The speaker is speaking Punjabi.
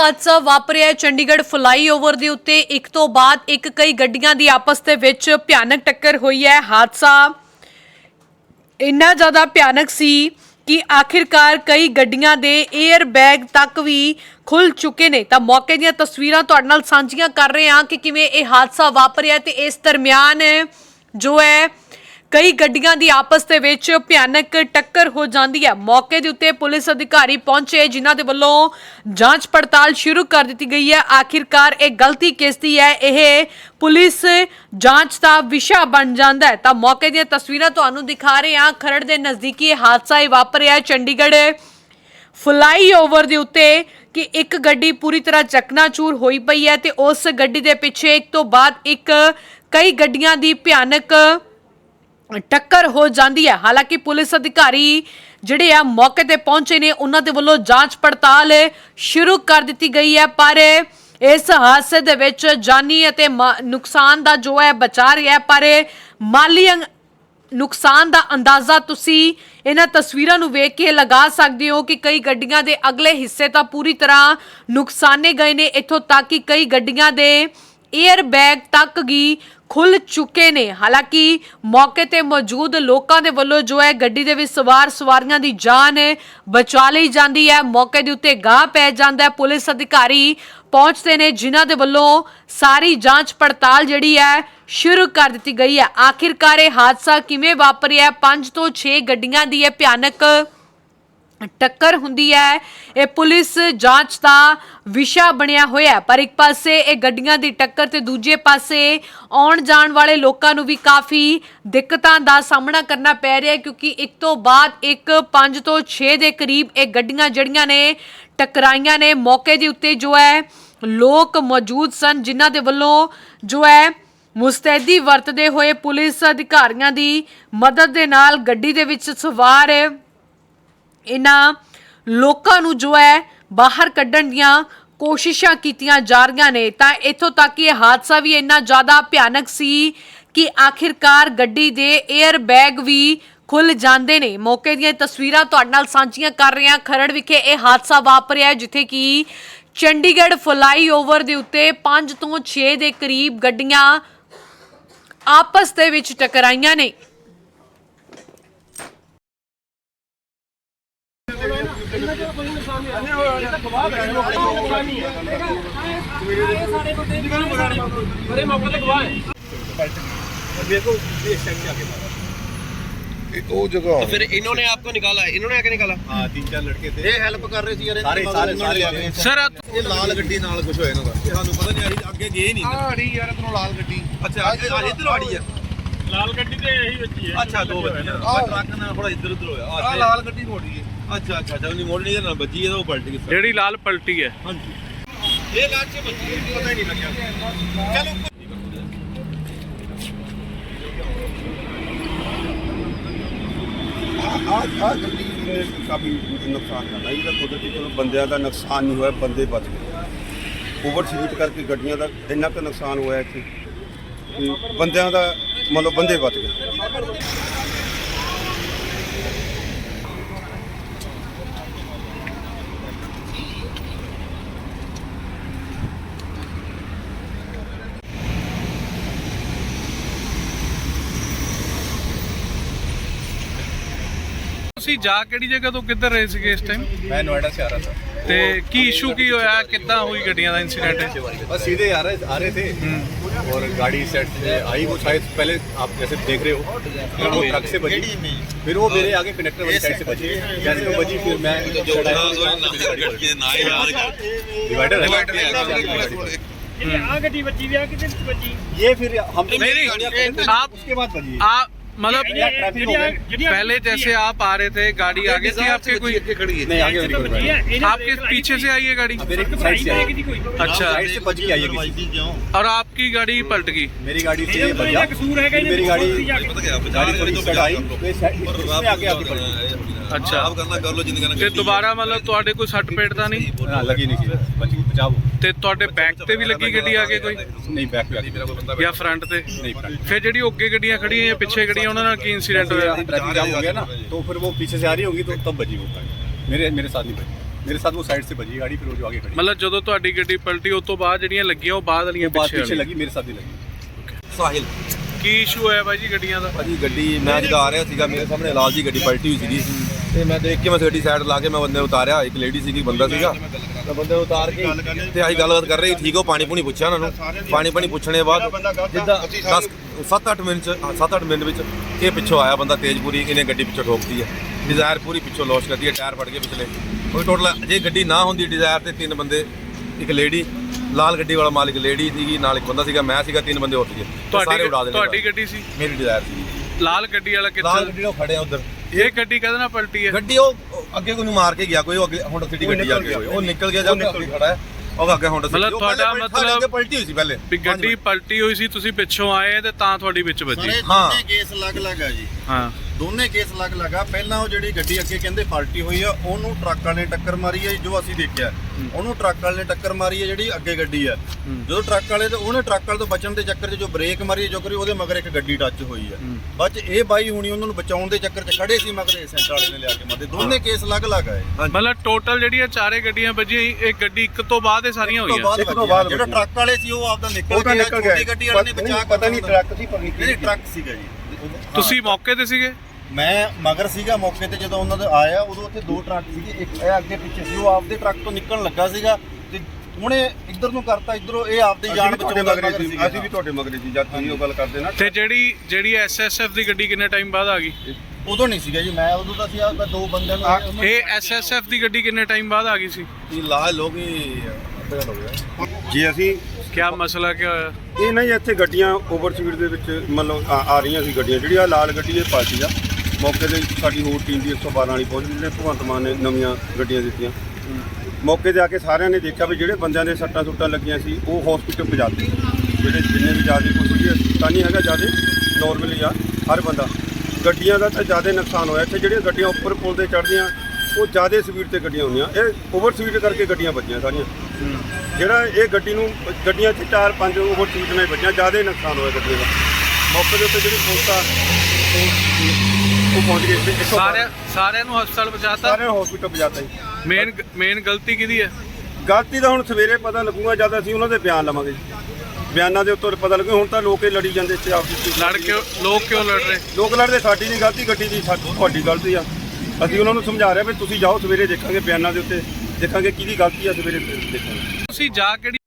ਹਾਦਸਾ ਵਾਪਰਿਆ ਚੰਡੀਗੜ੍ਹ ਫਲਾਈਓਵਰ ਦੇ ਉੱਤੇ ਇੱਕ ਤੋਂ ਬਾਅਦ ਇੱਕ ਕਈ ਗੱਡੀਆਂ ਦੀ ਆਪਸ ਦੇ ਵਿੱਚ ਭਿਆਨਕ ਟੱਕਰ ਹੋਈ ਹੈ। ਹਾਦਸਾ ਇੰਨਾ ਜ਼ਿਆਦਾ ਭਿਆਨਕ ਸੀ ਕਿ ਆਖਿਰਕਾਰ ਕਈ ਗੱਡੀਆਂ ਦੇ 에ਅਰ ਬੈਗ ਤੱਕ ਵੀ ਖੁੱਲ ਚੁੱਕੇ ਨੇ। ਤਾਂ ਮੌਕੇ ਦੀਆਂ ਤਸਵੀਰਾਂ ਤੁਹਾਡੇ ਨਾਲ ਸਾਂਝੀਆਂ ਕਰ ਰਹੇ ਹਾਂ ਕਿ ਕਿਵੇਂ ਇਹ ਹਾਦਸਾ ਵਾਪਰਿਆ ਤੇ ਇਸ ਦਰਮਿਆਨ ਜੋ ਹੈ ਕਈ ਗੱਡੀਆਂ ਦੀ ਆਪਸ ਦੇ ਵਿੱਚ ਭਿਆਨਕ ਟੱਕਰ ਹੋ ਜਾਂਦੀ ਹੈ। ਮੌਕੇ ਦੇ ਉੱਤੇ ਪੁਲਿਸ ਅਧਿਕਾਰੀ ਪਹੁੰਚੇ, ਜਿਨ੍ਹਾਂ ਦੇ ਵੱਲੋਂ ਜਾਂਚ ਪੜਤਾਲ ਸ਼ੁਰੂ ਕਰ ਦਿੱਤੀ ਗਈ ਹੈ। ਆਖਿਰਕਾਰ ਇਹ ਗਲਤੀ ਕਿਸ ਦੀ ਹੈ? ਇਹ ਪੁਲਿਸ ਜਾਂਚ ਦਾ ਵਿਸ਼ਾ ਬਣ ਜਾਂਦਾ ਹੈ। ਤਾਂ ਮੌਕੇ ਦੀਆਂ ਤਸਵੀਰਾਂ ਤੁਹਾਨੂੰ ਦਿਖਾ ਰਹੇ ਹਾਂ। ਖਰੜ ਦੇ ਨਜ਼ਦੀਕੀ ਹਾਦਸਾ ਇਹ ਵਾਪਰਿਆ ਚੰਡੀਗੜ੍ਹ ਫਲਾਈਓਵਰ ਦੇ ਉੱਤੇ ਕਿ ਇੱਕ ਗੱਡੀ ਪੂਰੀ ਤਰ੍ਹਾਂ ਚਕਨਾਚੂਰ ਹੋਈ ਪਈ ਹੈ ਤੇ ਉਸ ਗੱਡੀ ਦੇ ਪਿੱਛੇ ਇੱਕ ਤੋਂ ਬਾਅਦ ਇੱਕ ਕਈ ਗੱਡੀਆਂ ਦੀ ਭਿਆਨਕ ਟੱਕਰ ਹੋ ਜਾਂਦੀ ਹੈ। ਹਾਲਾਂਕਿ ਪੁਲਿਸ ਅਧਿਕਾਰੀ ਜਿਹੜੇ ਆ ਮੌਕੇ ਤੇ ਪਹੁੰਚੇ ਨੇ, ਉਹਨਾਂ ਦੇ ਵੱਲੋਂ ਜਾਂਚ ਪੜਤਾਲ ਸ਼ੁਰੂ ਕਰ ਦਿੱਤੀ ਗਈ ਹੈ। ਪਰ ਇਸ ਹਾਦਸੇ ਦੇ ਵਿੱਚ ਜਾਨੀ ਅਤੇ ਨੁਕਸਾਨ ਦਾ ਜੋ ਹੈ, ਬਚਾ ਰਿਹਾ ਪਰ ਮਾਲੀ ਅੰਗ- ਨੁਕਸਾਨ ਦਾ ਅੰਦਾਜ਼ਾ ਤੁਸੀਂ ਇਹਨਾਂ ਤਸਵੀਰਾਂ ਨੂੰ ਵੇਖ ਕੇ ਲਗਾ ਸਕਦੇ ਹੋ ਕਿ ਕਈ ਗੱਡੀਆਂ ਦੇ ਅਗਲੇ ਹਿੱਸੇ ਤਾਂ ਪੂਰੀ ਤਰ੍ਹਾਂ ਨੁਕਸਾਨੇ ਗਏ ਨੇ। ਇੱਥੋਂ ਤੱਕ ਕਿ ਕਈ ਗੱਡੀਆਂ ਦੇ 에ਅਰ ਬੈਗ ਤੱਕ ਵੀ ਖੁੱਲ ਚੁੱਕੇ ਨੇ। ਹਾਲਾਂਕਿ ਮੌਕੇ ਤੇ ਮੌਜੂਦ ਲੋਕਾਂ ਦੇ ਵੱਲੋਂ ਜੋ ਹੈ ਗੱਡੀ ਦੇ ਵਿੱਚ ਸਵਾਰ ਸਵਾਰੀਆਂ ਦੀ ਜਾਨ ਬਚਾ ਲਈ ਜਾਂਦੀ ਹੈ। ਮੌਕੇ ਦੇ ਉੱਤੇ ਗਾਹ ਪੈ ਜਾਂਦਾ ਹੈ। ਪੁਲਿਸ ਅਧਿਕਾਰੀ ਪਹੁੰਚਦੇ ਨੇ, ਜਿਨ੍ਹਾਂ ਦੇ ਵੱਲੋਂ ਸਾਰੀ ਜਾਂਚ ਪੜਤਾਲ ਜਿਹੜੀ ਹੈ ਸ਼ੁਰੂ ਕਰ ਦਿੱਤੀ ਗਈ ਹੈ। ਆਖਿਰਕਾਰ ਇਹ ਹਾਦਸਾ ਕਿਵੇਂ ਵਾਪਰਿਆ? 5 ਤੋਂ 6 ਗੱਡੀਆਂ ਦੀ ਇਹ ਭਿਆਨਕ ਟੱਕਰ ਹੁੰਦੀ ਹੈ। ਇਹ ਪੁਲਿਸ ਜਾਂਚ ਦਾ ਵਿਸ਼ਾ ਬਣਿਆ ਹੋਇਆ ਪਰ ਇੱਕ ਪਾਸੇ ਇਹ ਗੱਡੀਆਂ ਦੀ ਟੱਕਰ ਤੇ ਦੂਜੇ ਪਾਸੇ ਆਉਣ ਜਾਣ ਵਾਲੇ ਲੋਕਾਂ ਨੂੰ ਵੀ ਕਾਫੀ ਦਿੱਕਤਾਂ ਦਾ ਸਾਹਮਣਾ ਕਰਨਾ ਪੈ ਰਿਹਾ ਹੈ ਕਿਉਂਕਿ ਇੱਕ ਤੋਂ ਬਾਅਦ ਇੱਕ 5 ਤੋਂ 6 ਦੇ ਕਰੀਬ ਇਹ ਗੱਡੀਆਂ ਜਿਹੜੀਆਂ ਨੇ ਟਕਰਾਈਆਂ ਨੇ। ਮੌਕੇ ਦੇ ਉੱਤੇ ਜੋ ਹੈ ਲੋਕ ਮੌਜੂਦ ਸਨ ਜਿਨ੍ਹਾਂ ਦੇ ਵੱਲੋਂ ਜੋ ਹੈ ਮੁਸਤੈਦੀ ਵਰਤਦੇ ਹੋਏ ਪੁਲਿਸ ਅਧਿਕਾਰੀਆਂ ਦੀ ਮਦਦ ਦੇ ਨਾਲ ਗੱਡੀ ਦੇ ਵਿੱਚ ਸਵਾਰ ਇਹਨਾਂ ਲੋਕਾਂ ਨੂੰ ਜੋ ਹੈ ਬਾਹਰ ਕੱਢਣ ਦੀਆਂ ਕੋਸ਼ਿਸ਼ਾਂ ਕੀਤੀਆਂ ਜਾ ਰਹੀਆਂ ਨੇ। ਤਾਂ ਇੱਥੋਂ ਤੱਕ ਕਿ ਇਹ ਹਾਦਸਾ ਵੀ ਇੰਨਾ ਜ਼ਿਆਦਾ ਭਿਆਨਕ ਸੀ ਕਿ ਆਖਿਰਕਾਰ ਗੱਡੀ ਦੇ 에ਅਰ ਬੈਗ ਵੀ ਖੁੱਲ ਜਾਂਦੇ ਨੇ। ਮੌਕੇ ਦੀਆਂ ਤਸਵੀਰਾਂ ਤੁਹਾਡੇ ਨਾਲ ਸਾਂਝੀਆਂ ਕਰ ਰਹੇ ਹਾਂ। ਖਰੜ ਵਿਖੇ ਇਹ ਹਾਦਸਾ ਵਾਪਰਿਆ ਜਿੱਥੇ ਕਿ ਚੰਡੀਗੜ੍ਹ ਫਲਾਈਓਵਰ ਦੇ ਉੱਤੇ 5 ਤੋਂ 6 ਦੇ ਕਰੀਬ ਗੱਡੀਆਂ ਆਪਸ ਦੇ ਵਿੱਚ ਟਕਰਾਈਆਂ ਨੇ। बड़े मौके पे गवाह है मेरे को ये शक क्या के मारा ਉਹ ਜਗ੍ਹਾ फिर इन्होंने आपको निकाला है इन्होंने आके निकाला ਹਾਂ ਤਿੰਨ ਚਾਰ ਲੜਕੇ ਥੇ ਇਹ ਹੈਲਪ ਕਰ ਰਹੇ ਸੀ ਯਾਰ ਸਾਰੇ ਸਾਰੇ ਸਾਰੇ ਆ ਗਏ सर ਇਹ ਲਾਲ ਗੱਡੀ ਨਾਲ ਕੁਝ ਹੋਇਆ ਇਹਨਾਂ ਦਾ ਇਹ ਸਾਨੂੰ ਪਤਾ ਨਹੀਂ ਅਸੀਂ ਅੱਗੇ ਗਏ ਨਹੀਂ ਆੜੀ ਯਾਰ ਤੈਨੂੰ ਲਾਲ ਗੱਡੀ ਅੱਛਾ ਆ ਇੱਧਰ ਆੜੀ ਆ ਲਾਲ ਗੱਡੀ ਤੇ ਇਹੀ ਬੱਚੀ ਹੈ ਅੱਛਾ ਦੋ ਬੱਚੇ ਆ ਟਰੱਕ ਨਾਲ ਥੋੜਾ ਇੱਧਰ ਉੱਧਰ ਹੋਇਆ। ਆ ਲਾਲ ਗੱਡੀ ਮੋੜੀ ਹੈ। ਅੱਛਾ ਅੱਛਾ ਜਦੋਂ ਨਹੀਂ ਮੋੜਨੀ ਇਹਦੇ ਨਾਲ ਬੱਜੀ ਹੈ ਉਹ ਪਲਟ ਗਈ ਜਿਹੜੀ ਲਾਲ ਪਲਟੀ ਹੈ। ਹਾਂਜੀ। ਇਹ ਲਾਲ ਚ ਬੱਜੀ ਪਤਾ ਹੀ ਨਹੀਂ ਲੱਗਿਆ। ਚਲੋ ਆ ਆ ਗੱਡੀ ਨੇ ਕਾਫੀ ਨੁਕਸਾਨ ਕਰਦਾ। ਇਹਦਾ ਕੁਦਰਤੀ ਚਲੋ ਬੰਦਿਆਂ ਦਾ ਨੁਕਸਾਨ ਨਹੀਂ ਹੋਇਆ ਬੰਦੇ ਬਚ ਗਏ। ਓਵਰ ਕਰਕੇ ਗੱਡੀਆਂ ਦਾ ਇੰਨਾ ਕੁ ਨੁਕਸਾਨ ਹੋਇਆ ਇੱਥੇ ਬੰਦਿਆਂ ਦਾ ਮਤਲਬ ਬੰਦੇ ਬਚ ਗਏ। ਤੁਸੀਂ ਜਾ ਕਿਹੜੀ ਜਗ੍ਹਾ ਤੋਂ ਕਿੱਧਰ ਰਹੇ ਸੀਗੇ ਇਸ ਟਾਈਮ मैं नोएडा से आ रहा था ਤੇ ਕੀ ਇਸ਼ੂ ਕੀ ਹੋਇਆ ਕਿੱਦਾਂ ਹੋਈ ਗੱਡੀਆਂ ਦਾ ਇਨਸੀਡੈਂਟ बस सीधे आ रहे आ रहे थे और गाड़ी सेट आई वो शायद पहले आप जैसे देख रहे हो फिर वो ट्रक से बची फिर वो मेरे आगे कनेक्टर वाली साइड से बची जैसे वो बची फिर मैं डिवाइडर आ गड्डी बच्ची भी आ कितने बच्ची ये फिर हम नहीं, नहीं, आप- उसके बाद बची आप मतलब पहले जैसे आप आ रहे थे गाड़ी आगे थी आपके कोई आपके पीछे से आई है गाड़ी? अच्छा। और आपकी गाड़ी पलट गई। मेरी गाड़ी मेरी गाड़ी गाड़ी थोड़ी आई। ਅੱਛਾ। ਆਪ ਕਰਨਾ ਕਰ ਲੋ ਜਿੰਨੇ ਕਰਨਾ ਤੇ ਦੁਬਾਰਾ ਮਤਲਬ ਤੁਹਾਡੇ ਕੋਈ ਸੱਟ ਪੇਟ ਤਾਂ ਨਹੀਂ? ਹਾਂ ਲੱਗੀ ਨਹੀਂ ਸੀ। ਬਚ ਗਈ ਤੇ ਤੁਹਾਡੇ ਬੈਕ ਤੇ ਵੀ ਲੱਗੀ ਗੱਡੀ ਆ ਕੇ ਕੋਈ? ਨਹੀਂ ਬੈਕ ਤੇ ਮੇਰਾ ਕੋਈ ਬੰਦਾ ਜਾਂ ਫਰੰਟ ਤੇ? ਨਹੀਂ ਫਿਰ ਜਿਹੜੀ ਓਕੇ ਗੱਡੀਆਂ ਖੜੀਆਂ ਜਾਂ ਪਿੱਛੇ ਗੱਡੀਆਂ ਉਹਨਾਂ ਨਾਲ ਕੀ ਇਨਸੀਡੈਂਟ ਹੋਇਆ? ਟ੍ਰੈਫਿਕ ਜਾਮ ਹੋ ਗਿਆ ਨਾ ਤਾਂ ਫਿਰ ਉਹ ਪਿੱਛੇ ਸੇ ਆ ਰਹੀ ਹੋਗੀ ਤਾਂ ਤਬ ਬਜੀ ਹੋਤਾ ਮੇਰੇ ਮੇਰੇ ਸਾਥ ਨਹੀਂ ਬਜੀ। ਮੇਰੇ ਸਾਥ ਉਹ ਸਾਈਡ ਸੇ ਬਜੀ ਗਾੜੀ ਫਿਰ ਉਹ ਜੋ ਆਗੇ ਖੜੀ। ਮਤਲਬ ਜਦੋਂ ਤੁਹਾਡੀ ਗੱਡੀ ਪਲਟੀ ਉਸ ਤੋਂ ਬਾਅਦ ਜਿਹੜੀਆਂ ਲੱਗੀਆਂ ਉਹ ਬਾਅਦ ਵਾਲੀਆਂ ਪਿੱਛੇ ਲੱਗੀ ਮੇਰੇ ਸਾਥ ਹੀ ਲੱਗੀ। ਸਾਹਿਲ। ਕੀ ਇਸ਼ੂ ਹੋਇਆ ਬਾਈ ਜੀ ਗੱਡੀਆਂ ਦਾ? ਭਾਜੀ, ਗੱਡੀ, ਮੈਂ ਜਦੋਂ ਆ ਰਿਹਾ ਸੀਗਾ, ਮੇਰੇ ਸਾਹਮਣੇ ਲਾਲ ਜੀ ਗੱਡੀ ਪਲਟੀ ਹੋਈ ਸੀਗੀ। ਤੇ ਮੈਂ ਦੇਖ ਕੇ ਮੈਂ ਗੱਡੀ ਸਾਈਡ ਲਾ ਕੇ ਮੈਂ ਬੰਦੇ ਨੂੰ ਉਤਾਰਿਆ, ਇੱਕ ਲੇਡੀ ਸੀਗੀ, ਬੰਦਾ ਸੀਗਾ। ਤਾਂ ਬੰਦੇ ਨੂੰ ਉਤਾਰ ਕੇ ਤੇ ਅਸੀਂ ਗੱਲਬਾਤ ਕਰ ਰਹੀ, ਠੀਕ ਹੋ, ਪਾਣੀ ਪੂਣੀ ਪੁੱਛਿਆ ਉਹਨਾਂ ਨੂੰ। ਪਾਣੀ ਪਾਣੀ ਪੁੱਛਣੇ ਬਾਅਦ ਜਿੱਦਾਂ 10 7-8 ਮਿੰਟ ਚ 7-8 ਮਿੰਟ ਵਿੱਚ ਇਹ ਪਿੱਛੋਂ ਆਇਆ ਬੰਦਾ ਤੇਜ਼ ਪੂਰੀ ਇਹਨੇ ਗੱਡੀ ਪਿੱਛੋਂ ਠੋਕਦੀ ਹੈ ਡਿਜ਼ਾਇਰ ਪੂਰੀ ਪਿੱਛੋਂ ਲੋਸ ਕਰਦੀ ਹੈ ਟਾਇਰ ਫੜ ਗਏ ਪਿਛਲੇ। ਉਹ ਟੋਟਲ ਜੇ ਗੱਡੀ ਨਾ ਹੁੰਦੀ ਡਿਜ਼ਾਇਰ ਤੇ ਤਿੰਨ ਬੰਦੇ, ਇੱਕ ਲੇਡੀ ਲਾਲ ਗੱਡੀ ਵਾਲਾ ਮਾਲਕ ਲੇਡੀ ਸੀਗੀ ਨਾਲ ਇੱਕ ਬੰਦਾ ਸੀਗਾ ਮੈਂ ਸੀਗਾ ਤਿੰਨ ਬੰਦੇ ਹੋਰ ਸੀਗੇ। ਤੇ ਸਾਰੇ ਤੁਹਾਡੀ ਦੇਣੇ ਤੁਹਾਡੀ ਗੱਡੀ ਸੀ? ਮੇਰੀ ਡਿਜ਼ਾਇਰ ਸੀ ਲਾਲ ਗੱਡੀ ਵਾਲਾ ਲਾਲ ਕਿੱਥੇ ਗੱਡੀ ਨੂੰ ਖੜੇ ਆ ਉਧਰ। ਇਹ ਗੱਡੀ ਕਦੇ ਨਾਲ ਪਲਟੀ ਹੈ? ਗੱਡੀ ਉਹ ਉਹ ਅੱਗੇ ਕੋਈ ਨੂੰ ਮਾਰ ਕੇ ਗਿਆ ਕੋਈ ਉਹ ਅੱਗੇ ਹੋਂਡਾ ਸਿਟੀ ਗੱਡੀ ਆ ਕੇ ਉਹ ਨਿਕਲ ਗਿਆ ਜਦ ਅੱਗੇ ਖੜਾ ਹੈ। ਉਹ ਅੱਗੇ ਹੋਂਡਾ ਮਤਲਬ ਤੁਹਾਡਾ ਮਤਲਬ- ਪਲਟੀ ਹੋਈ ਸੀ ਪਹਿਲੇ। ਵੀ ਗੱਡੀ ਪਲਟੀ ਹੋਈ ਸੀ ਤੁਸੀਂ ਪਿੱਛੋਂ ਆਏ ਤੇ ਤਾਂ ਤੁਹਾਡੀ ਵਿੱਚ ਵੱਜੀ। ਸਾਰੇ ਹਾਂ। ਦੋਨੇ ਕੇਸ ਅਲੱਗ-ਅਲੱਗ ਆ ਜੀ। ਹਾਂ। ਦੋਨੇ ਕੇਸ ਅਲੱਗ-ਅਲੱਗ ਆ। ਪਹਿਲਾਂ ਉਹ ਜਿਹੜੀ ਗੱਡੀ ਅੱਗੇ ਕਹਿੰਦੇ ਪਲਟੀ ਹੋਈ ਆ ਉਹਨੂੰ ਟਰੱਕ ਵਾਲੇ ਨੇ ਟੱਕਰ ਮਾਰੀ ਆ ਜੋ ਅਸੀਂ ਦੇਖਿਆ। ਉਹਨੂੰ ਟਰੱਕ ਵਾਲੇ ਨੇ ਟੱਕਰ ਮਾਰੀ ਆ ਜਿਹੜੀ ਅੱਗੇ ਗੱਡੀ ਆ ਜਦੋਂ ਟਰੱਕ ਵਾਲੇ ਤੇ ਉਹਨੇ ਟਰੱਕ ਵਾਲੇ ਤੋਂ ਬਚਣ ਦੇ ਚੱਕਰ 'ਚ ਜੋ ਬ੍ਰੇਕ ਮਾਰੀ ਜੋ ਕਰੀ ਉਹਦੇ ਮਗਰ ਇੱਕ ਗੱਡੀ ਟੱਚ ਹੋਈ ਆ ਬਾਅਦ 'ਚ ਇਹ ਬਾਈ ਹੁਣੀ ਉਹਨਾਂ ਨੂੰ ਬਚਾਉਣ ਦੇ ਚੱਕਰ 'ਚ ਖੜੇ ਸੀ ਮਗਰ ਸੈਂਟਰ ਵਾਲੇ ਨੇ ਲਿਆ ਕੇ ਮਾਰੇ। ਦੋਨੇ ਕੇਸ ਅਲੱਗ-ਅਲੱਗ ਆ ਇਹ। ਮਤਲਬ ਟੋਟਲ ਜਿਹੜੀਆਂ ਚਾਰੇ ਗੱਡੀਆਂ ਵੱਜੀਆਂ ਸੀ, ਇਹ ਗੱਡੀ ਇੱਕ ਤੋਂ ਬਾਅਦ ਇਹ ਸਾਰੀਆਂ ਹੋਈਆਂ? ਇੱਕ ਤੋਂ। ਬਾਅਦ ਜਿਹੜਾ। ਟਰੱਕ ਵਾਲੇ ਸੀ ਉਹ ਆਪਦਾ ਨਿਕਲ ਉਹ ਤਾਂ ਗਿਆ ਨਿਕਲ ਗਿਆ ਛੋਟੀ ਗੱਡੀ ਵਾਲੇ ਨੇ ਬਚਾ ਪਤਾ ਨਹੀਂ ਟਰੱਕ ਸੀ ਪਰ ਨਹੀਂ ਟਰੱਕ ਸੀਗਾ ਜੀ। ਤੁਸੀਂ ਮੌਕੇ ਤੇ ਸੀਗੇ? ਮੈਂ ਮਗਰ ਸੀਗਾ ਮੌਕੇ ਤੇ ਜਦੋਂ ਉਹਨਾਂ ਦੇ ਆਇਆ ਉਦੋਂ ਉੱਥੇ ਦੋ ਟਰੱਕ ਸੀਗੇ ਇੱਕ ਇਹ ਅੱਗੇ ਪਿੱਛੇ ਸੀ ਉਹ ਆਪਦੇ ਟਰੱਕ ਤੋਂ ਨਿਕਲਣ ਲੱਗਾ ਸੀਗਾ ਤੇ ਉਹਨੇ ਇੱਧਰ ਨੂੰ ਕਰਤਾ ਇੱਧਰੋਂ ਇਹ ਆਪਦੀ ਜਾਨ ਬਚਾਉਣ ਦਾ ਮਗਰੇ ਸੀ ਅਸੀਂ ਵੀ ਤੁਹਾਡੇ ਮਗਰੇ ਸੀ ਜਦ ਤੁਸੀਂ ਉਹ ਗੱਲ ਕਰਦੇ ਨਾ। ਤੇ ਜਿਹੜੀ ਜਿਹੜੀ ਐਸਐਸਐਫ ਦੀ ਗੱਡੀ ਕਿੰਨੇ ਟਾਈਮ ਬਾਅਦ ਆ ਗਈ? ਉਦੋਂ ਨਹੀਂ ਸੀਗਾ ਜੀ ਮੈਂ ਉਦੋਂ ਤਾਂ ਸੀ ਆ ਦੋ ਬੰਦਿਆਂ ਨੂੰ ਇਹ ਐਸਐਸਐਫ ਦੀ ਗੱਡੀ ਕਿੰਨੇ ਟਾਈਮ ਬਾਅਦ ਆ ਗਈ ਸੀ? ਇਹ ਲਾਲ ਲੋਕ ਹੀ ਅੱਧਾ ਹੋ ਗਿਆ। ਜੇ ਅਸੀਂ ਕੀ ਮਸਲਾ ਕੀ ਹੋਇਆ? ਇਹ ਨਹੀਂ ਇੱਥੇ ਗੱਡੀਆਂ ਓਵਰ ਸਪੀਡ ਦੇ ਵਿੱਚ ਮਤਲਬ ਆ ਆ ਰਹੀਆਂ ਸੀ ਗੱਡੀਆਂ ਜਿਹੜੀ ਆ ਲਾਲ ਗੱਡੀ ਇਹ ਪਾਰਟੀ ਆ ਮੌਕੇ ਤੇ ਸਾਡੀ ਹੋਰ ਟੀਮ ਦੀ 112 ਵਾਲੀ ਪਹੁੰਚ ਗਈ ਜਿਹਨੇ ਭਗਵੰਤ ਮਾਨ ਨੇ ਨਵੀਆਂ ਗੱਡੀਆਂ ਦਿੱਤੀਆਂ। ਮੌਕੇ ਤੇ ਆ ਕੇ ਸਾਰਿਆਂ ਨੇ ਦੇਖਿਆ ਵੀ ਜਿਹੜੇ ਬੰਦਿਆਂ ਦੇ ਸੱਟਾਂ ਸੁੱਟਾਂ ਲੱਗੀਆਂ ਸੀ, ਉਹ ਹਸਪੀਟਲ ਪਹੁੰਚਾਤੇ ਜਿਹੜੇ ਜਿੰਨੇ ਵੀ ਜ਼ਿਆਦਾ ਕੋਈ ਸੀਰੀਅਸ ਤਾਂ ਨਹੀਂ ਹੈਗਾ ਜ਼ਿਆਦਾ ਨਾਰਮਲੀ ਆ, ਹਰ ਬੰਦਾ। ਗੱਡੀਆਂ ਦਾ ਤਾਂ ਜ਼ਿਆਦਾ ਨੁਕਸਾਨ ਹੋਇਆ। ਇੱਥੇ ਜਿਹੜੀਆਂ ਗੱਡੀਆਂ ਉੱਪਰ ਪੁਲ ਤੇ ਚੜ੍ਹਦੀਆਂ, ਉਹ ਜ਼ਿਆਦਾ ਸਪੀਡ ਤੇ ਗੱਡੀਆਂ ਹੁੰਦੀਆਂ। ਇਹ ਓਵਰ ਸਪੀਡ ਕਰਕੇ ਗੱਡੀਆਂ ਵੱਜੀਆਂ ਸਾਰੀਆਂ। ਜਿਹੜਾ ਇਹ ਗੱਡੀ ਨੂੰ, ਗੱਡੀਆਂ 'ਚ ਚਾਰ ਪੰਜ ਓਵਰ ਸਪੀਡ ਨਾਲ ਵੱਜੀਆਂ। ਜ਼ਿਆਦਾ ਨੁਕਸਾਨ ਹੋਇਆ ਗੱਡੀਆਂ ਦਾ। ਮੌਕੇ ਦੇ ਉੱਤੇ ਜਿਹੜੀ ਪੁਲਿਸ ਆ ਉਹ- ਉਹ ਪਹੁੰਚ ਗਈ ਤੇ 112 ਸਾਰਿਆਂ ਸਾਰਿਆਂ ਨੂੰ ਹਸਪਤਾਲ ਪਹੁੰਚਾਤਾ? ਸਾਰਿਆਂ ਨੂੰ ਹਸਪੀਟਲ ਪਹੁੰਚਾਤਾ ਜੀ। ਮੇਨ ਮੇਨ ਗਲਤੀ ਕਿਹਦੀ ਹੈ? ਗਲਤੀ ਦਾ ਹੁਣ ਸਵੇਰੇ ਪਤਾ ਲੱਗੂਗਾ ਜਦ ਅਸੀਂ ਉਹਨਾਂ ਦੇ ਬਿਆਨ ਲਵਾਂਗੇ ਬਿਆਨਾਂ ਦੇ ਉੱਤੇ ਪਤਾ ਲੱਗੂ ਹੁਣ ਤਾਂ ਲੋਕ ਹੀ ਲੜੀ ਜਾਂਦੇ ਇੱਥੇ ਆਪਸ ਲੜ ਕਿਉਂ ਲੋਕ ਕਿਉਂ ਲੜ ਰਹੇ? ਲੋਕ ਲੜਦੇ ਸਾਡੀ ਨਹੀਂ ਗਲਤੀ ਗੱਡੀ ਦੀ ਸਾਡੀ ਤੁਹਾਡੀ ਗਲਤੀ ਆ। ਅਸੀਂ ਉਹਨਾਂ ਨੂੰ ਸਮਝਾ ਰਹੇ ਵੀ ਤੁਸੀਂ ਜਾਓ ਸਵੇਰੇ ਦੇਖਾਂਗੇ ਬਿਆਨਾਂ ਦੇ ਉੱਤੇ ਦੇਖਾਂਗੇ ਕਿਹਦੀ ਗਲਤੀ ਆ ਸਵੇਰੇ ਦੇਖਾਂਗੇ। ਤੁਸੀਂ ਜਾ ਕਿਹੜੀ